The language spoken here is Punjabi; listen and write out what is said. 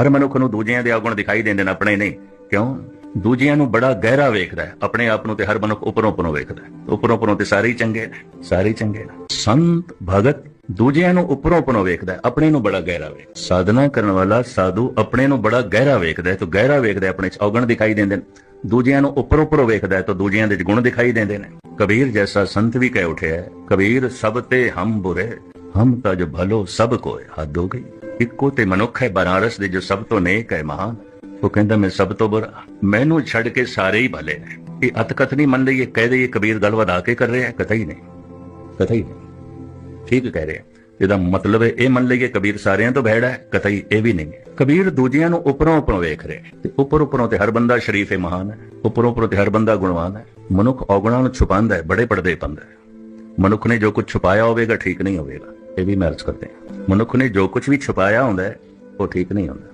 ਹਰ ਮਨੁੱਖ ਨੂੰ ਦੂਜਿਆਂ ਦੇ ਔਗਣ ਦਿਖਾਈ ਦਿੰਦੇ ਨੇ ਆਪਣੇ ਨਹੀਂ। ਕਿਉਂ? ਦੂਜਿਆਂ ਨੂੰ ਬੜਾ ਗਹਿਰਾ ਵੇਖਦਾ ਹੈ। ਆਪਣੇ ਆਪ ਨੂੰ ਤੇ ਹਰ ਮਨੁੱਖ ਉੱਪਰੋਂ ਉੱਪਰੋਂ ਵੇਖਦਾ ਹੈ। ਉੱਪਰੋਂ ਉੱਪਰੋਂ ਤੇ ਸਾਰੇ ਹੀ ਚੰਗੇ ਨੇ। ਸਾਰੇ ਹੀ ਚੰਗੇ ਨੇ। ਸੰਤ, ਭਗਤ ਦੂਜਿਆਂ ਨੂੰ ਉੱਪਰੋਂ ਉੱਪਰੋਂ ਵੇਖਦਾ ਆਪਣੇ ਨੂੰ ਬੜਾ ਗਹਿਰਾ ਵੇਖ ਸਾਧਨਾ ਕਰਨ ਵਾਲਾ ਸਾਧੂ ਆਪਣੇ ਨੂੰ ਬੜਾ ਗਹਿਰਾ ਵੇਖਦਾ ਹੈ। ਤੇ ਗਹਿਰਾ ਵੇਖਦਾ ਆਪਣੇ ਚ ਔਗਣ ਦਿਖਾਈ ਦਿੰਦੇ ਨੇ। ਦੂਜਿਆਂ ਨੂੰ ਉੱਪਰੋਂ ਉੱਪਰੋਂ ਵੇਖਦਾ ਹੈ ਤਾਂ ਦੂਜਿਆਂ ਦੇ ਗੁਣ ਦਿਖਾਈ ਦਿੰਦੇ ਨੇ। ਕਬੀਰ ਜੈਸਾ ਸੰਤ ਵੀ ਕਹਿ ਉਠਿਆ ਕਬੀਰ ਸਭ ਤੇ ਹਮ ਬੁਰੇ ਹਮ ਤਜ ਭਲੋ ਸਭ ਕੋਏ ਹੱਦ ਹੋ ਗਈ। ਇੱਕੋ ਤੇ ਮਨੁੱਖ ਹੈ ਬਨਾਰਸ ਦੇ ਜੋ ਸਭ ਤੋਂ ਨੇਕ ਹੈ ਮਹਾਨ। ਉਹ ਕਹਿੰਦਾ, ਮੈਂ ਸਭ ਤੋਂ ਬੁਰਾ, ਮੈਨੂੰ ਛੱਡ ਕੇ ਸਾਰੇ ਹੀ ਭਲੇ ਨੇ। ਇਹ ਅਤਕਥ ਨਹੀਂ ਮੰਨ ਲਈਏ ਕਹਿ ਦਈਏ ਕਬੀਰ ਗੱਲ ਵਧਾ ਕੇ ਕਰ ਰਿਹਾ ਹੀ ਨਹੀਂ, ਕਥਾ ਹੀ ਨਹੀਂ, ਠੀਕ ਕਹਿ ਰਿਹਾ ਇਹਦਾ ਮਤਲਬ ਇਹ ਮੰਨ ਲਈਏ ਕਬੀਰ ਸਾਰਿਆਂ ਤੋਂ ਬਹਿੜਾ ਹੈ, ਕਥਾ ਹੀ ਇਹ ਵੀ ਨਹੀਂ ਕਬੀਰ ਦੂਜਿਆਂ ਨੂੰ ਉੱਪਰੋਂ ਉੱਪਰੋਂ ਵੇਖ ਰਿਹਾ ਤੇ ਉੱਪਰ ਉੱਪਰੋਂ ਤੇ ਹਰ ਬੰਦਾ ਸ਼ਰੀਫ ਹੈ, ਮਹਾਨ ਹੈ। ਉੱਪਰੋਂ ਉੱਪਰੋਂ ਤੇ ਹਰ ਬੰਦਾ ਗੁਣਵਾਨ ਹੈ। ਮਨੁੱਖ ਔਗਣਾਂ ਨੂੰ ਛੁਪਾਉਂਦਾ ਹੈ, ਬੜੇ ਪਰਦੇ ਪਾਉਂਦਾ ਹੈ। ਮਨੁੱਖ ਨੇ ਜੋ ਕੁਝ ਛੁਪਾਇਆ ਹੋਵੇਗਾ, ਠੀਕ ਨਹੀਂ ਹੋਵੇਗਾ। ਇਹ ਵੀ ਮੈਂ ਕਰਦੇ ਮਨੁੱਖ ਨੇ ਜੋ ਕੁਝ ਵੀ ਛੁਪਾਇਆ ਹੁੰਦਾ ਉਹ ਠੀਕ ਨਹੀਂ ਹੁੰਦਾ।